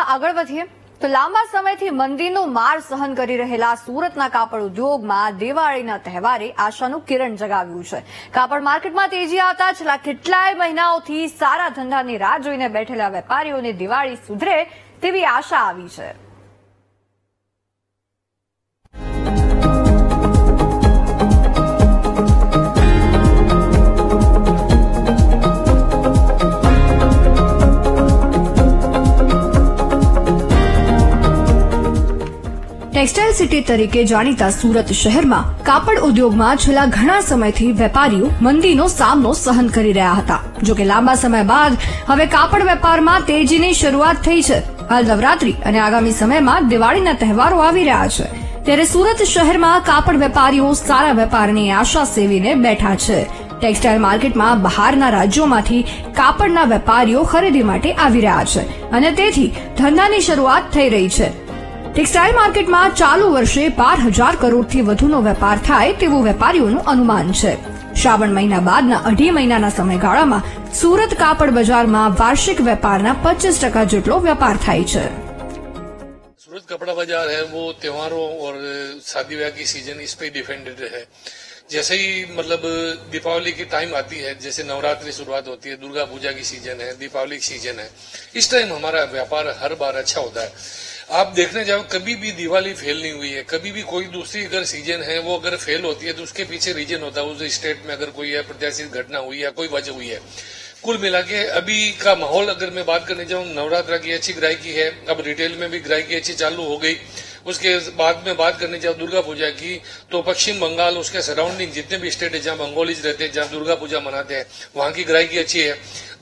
સમાચારમાં આગળ વધીએ તો લાંબા સમયથી મંદીનો માર સહન કરી રહેલા સુરતના કાપડ ઉદ્યોગમાં દિવાળીના તહેવારે આશાનું કિરણ જગાવ્યું છે. કાપડ માર્કેટમાં તેજી આવતા છેલ્લા કેટલાય મહિનાઓથી સારા ધંધાની રાહ જોઈને બેઠેલા વેપારીઓને દિવાળી સુધરે તેવી આશા આવી છે. ટેક્સટાઇલ સિટી તરીકે જાણીતા સુરત શહેરમાં કાપડ ઉદ્યોગમાં છેલ્લા ઘણા સમયથી વેપારીઓ મંદીનો સામનો સહન કરી રહ્યા હતા. જોકે લાંબા સમય બાદ હવે કાપડ વેપારમાં તેજીની શરૂઆત થઈ છે. હાલ નવરાત્રી અને આગામી સમયમાં દિવાળીના તહેવારો આવી રહ્યા છે. ત્યારે સુરત શહેરમાં કાપડ વેપારીઓ સારા વેપારની આશા સેવીને બેઠા છે. ટેક્સટાઇલ માર્કેટમાં બહારના રાજ્યોમાંથી કાપડના વેપારીઓ ખરીદી માટે આવી રહ્યા છે. અને તેથી ધંધાની શરૂઆત થઈ રહી છે. ટેક્સટાઇલ માર્કેટમાં ચાલુ વર્ષે બાર હજાર કરોડથી વધુનો વેપાર થાય તેવું વેપારીઓનું અનુમાન છે શ્રાવણ મહિના બાદના અઢી મહિનાના સમયગાળામાં સુરત કાપડ બજારમાં વાર્ષિક વેપારના પચીસ ટકા જેટલો વેપાર થાય છે सूरत कपड़ा बाजार है वो त्योहारों और शादी ब्याह की सीजन इस पे डिपेंडेड है जैसे ही मतलब दीपावली की टाइम आती है जैसे नवरात्रि शुरुआत होती है दुर्गा पूजा की सीजन है दीपावली की सीजन है इस टाइम हमारा व्यापार हर बार अच्छा होता है आप देखने जाओ कभी भी दिवाली फेल नहीं हुई है, कभी भी कोई दूसरी अगर सीज़न है, वो अगर फेल होती है तो उसके पीछे रीजन होता है, उस स्टेट में अगर कोई अप्रत्याशित प्रत्याशित घटना हुई है, कोई वजह हुई है। कुल मिला के अभी का माहौल अगर मैं बात करने जाऊँ, नवरात्रा की अच्छी ग्राहकी है, अब रिटेल में भी ग्राहकी अच्छी चालू हो गई। उसके बाद में बात करने जाऊँ दुर्गा पूजा की तो पश्चिम बंगाल उसके सराउंडिंग जितने भी स्टेट है, जहाँ बंगोलीज रहते हैं, जहाँ दुर्गा पूजा मनाते हैं, वहाँ की ग्राहकी अच्छी है।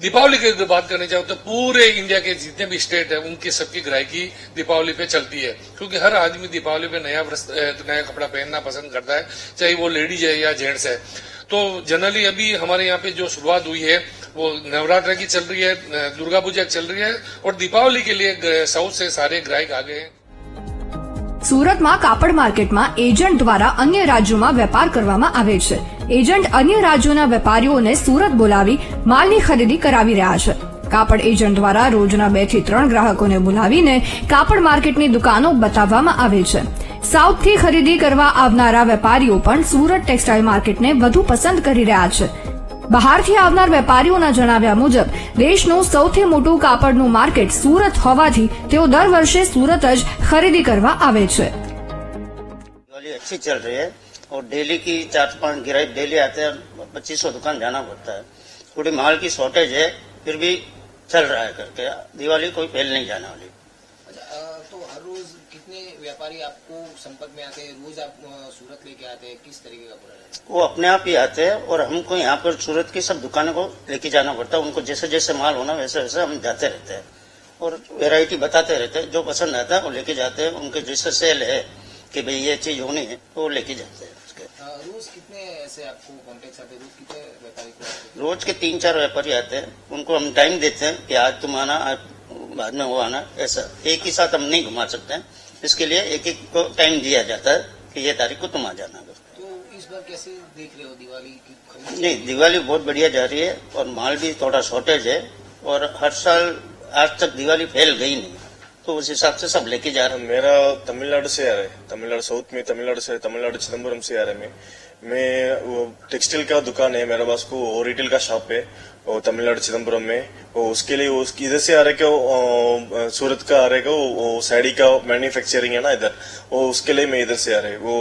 दीपावली की बात करने जाओ तो पूरे इंडिया के जितने भी स्टेट है, उनकी सबकी ग्राहकी दीपावली पे चलती है। क्योंकि हर आदमी दीपावली पे नया नया कपड़ा पहनना पसंद करता है, चाहे वो लेडीज़ है या जेंट्स है। तो जनरली अभी हमारे यहाँ पे जो शुरुआत हुई है, वो नवरात्र की चल रही है दुर्गा पूजा चल रही है, और दीपावली के लिए साउथ से सारे ग्राहक आ गए हैं। સુરતમાં કાપડ માર્કેટમાં એજન્ટ દ્વારા અન્ય રાજ્યોમાં વેપાર કરવામાં આવે છે. એજન્ટ અન્ય રાજ્યોના વેપારીઓને સુરત બોલાવી માલની ખરીદી કરાવી રહ્યા છે. કાપડ એજન્ટ દ્વારા રોજના બેથી ત્રણ ગ્રાહકોને બોલાવીને કાપડ માર્કેટની દુકાનો બતાવવામાં આવે છે. સાઉથથી ખરીદી કરવા આવનારા વેપારીઓ પણ સુરત ટેક્સટાઇલ માર્કેટને વધુ પસંદ કરી રહ્યા છે. બહારથી આવનાર વેપારીઓના જણાવ્યા મુજબ દેશનું સૌથી મોટું કાપડનું માર્કેટ સુરત હોવાથી તેઓ દર વર્ષે સુરત જ ખરીદી કરવા આવે છે दिवाली अच्छी चल रही है और डेली की चार पांच गिराई डेली आते हैं पच्चीस सौ दुकान जाना पड़ता है थोड़ी माल की शॉर्टेज है फिर भी चल रहा है करके दिवाली कोई फेल नहीं जाने वाली अच्छा अ, तो हर रोज कितने व्यापारी आपको संपर्क में आते हैं? रोज आप सूरत लेके आते हैं? किस तरीके का वो अपने आप ही आते हैं और हमको यहाँ पर सूरत की सब दुकानों को लेके जाना पड़ता है। उनको जैसे जैसे माल होना वैसे वैसे हम जाते रहते हैं। और वैरायटी बताते रहते हैं। जो पसंद आता है वो लेके जाते हैं। उनके जैसे सेल है कि भाई ये चीज़ होनी है तो वो लेके जाते हैं उसके। रोज कितने ऐसे आपको कॉन्टेक्ट आते हैं? रोज कितने व्यापारी? रोज के तीन चार व्यापारी आते हैं। उनको हम टाइम देते हैं कि आज तुम आना आज बाद में वो आना ऐसा। एक ही साथ हम नहीं घुमा सकते हैं। इसके लिए एक एक को टाइम दिया जाता है कि ये तारीख को तुम आ जाना। तो इस बार कैसे देख रहे हो दिवाली की नहीं दिवाली बहुत बढ़िया जा रही है और माल भी थोड़ा शॉर्टेज है और हर साल आज तक दिवाली फैल गई नहीं। तो उस हिसाब से सब लेके जा रहे हैं। मेरा तमिलनाडु से आ रहा है। तमिलनाडु साउथ में तमिलनाडु से तमिलनाडु चिदम्बरम से आ रहा है मैं। मैं वो टेक्सटाइल का दुकान है मेरे पास को रिटेल का शॉप है। तमिलनाडु चिदम्बरम में वो उसके लिए वो उसकी इधर से आ रहा है वो, सूरत का आ रहा है क्या, वो, साड़ी का मैन्युफैक्चरिंग है ना इधर। वो उसके लिए मैं इधर से आ रहा है। वो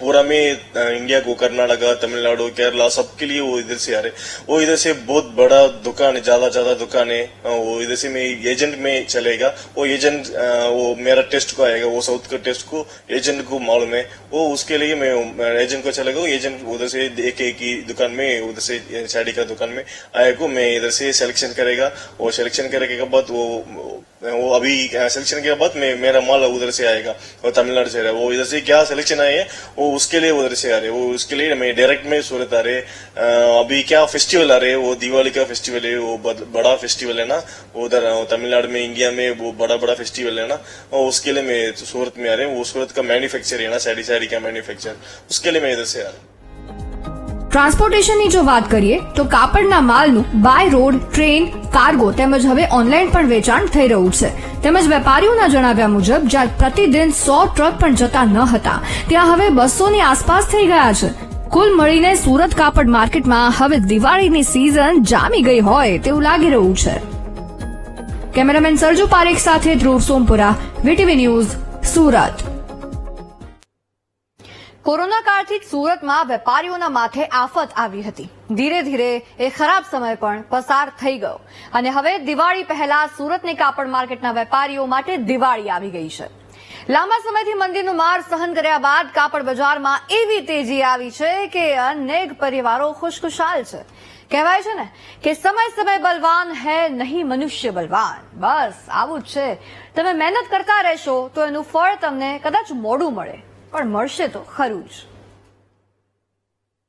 पूरा में इंडिया को कर्नाटका तमिलनाडु केरला सबके लिए वो इधर से आ रहे वो इधर से बहुत बड़ा दुकान है ज़्यादा ज़्यादा दुकान है। वो इधर से मैं एजेंट में चलेगा। वो एजेंट वो मेरा टेस्ट को आएगा वो साउथ का टेस्ट को एजेंट को मालूम है। वो उसके लिए मैं एजेंट को चलेगा। एजेंट उधर से एक एक की दुकान में उधर से साड़ी का दुकान में आएगा मैं इधर से सिलेक्शन करेगा और सिलेक्शन करने के बाद वो वो अभी सिलेक्शन के बाद मैं मेरा माल उधर से आएगा, वो तमिलनाडु से रहा वो इधर से क्या सिलेक्शन आए हैं, वो उसके लिए उधर से आ रहे वो उसके लिए मैं डायरेक्ट में सूरत आ रहे। अभी क्या फेस्टिवल आ रहे वो दिवाली का फेस्टिवल है, वो बड़ा फेस्टिवल है ना। उधर तमिलनाडु में, इंडिया में वो बड़ा बड़ा फेस्टिवल है ना। और उसके लिए मैं सूरत में आ रहे वो सूरत का मैन्युफैक्चर है ना साड़ी साड़ी का मैन्युफैक्चर उसके लिए मैं इधर से आ रहा हूँ। ટ્રાન્સપોર્ટેશનની જો વાત કરીએ, તો કાપડના માલનું બાય રોડ ટ્રેન કાર્ગો તેમજ હવે ઓનલાઈન પણ વેચાણ થઈ રહ્યું છે. તેમજ વેપારીઓના જણાવ્યા મુજબ, જ્યાં પ્રતિદિન સો ટ્રક પણ જતા ન હતા, ત્યાં હવે બસોની આસપાસ થઈ ગયા છે. કુલ મળીને સુરત કાપડ માર્કેટમાં હવે દિવાળીની સિઝન જામી ગઈ હોય તેવું લાગી રહ્યું છે. કેમેરામેન સરજુ પારેખ સાથે Dhruv Sompura VTV news Surat. Corona કાળથી સુરતમાં વેપારીઓના માથે આફત આવી હતી. ધીરે ધીરે એ ખરાબ સમય પણ પસાર થઈ ગયો. અને હવે દિવાળી પહેલા સુરતની કાપડ માર્કેટના વેપારીઓ માટે દિવાળી આવી ગઈ છે. લાંબા સમયથી મંદિરનો માર સહન કર્યા બાદ કાપડ બજારમાં એવી તેજી આવી છે કે અનેક પરિવારો ખુશખુશાલ છે. કહેવાય છે ને કે સમય સમય બલવાન હે નહીં મનુષ્ય બલવાન. બસ આવું જ છે. તમે મહેનત કરતા રહેશો તો એનું ફળ તમને કદાચ મોડું મળે. પણ મળશે તો ખરું જ.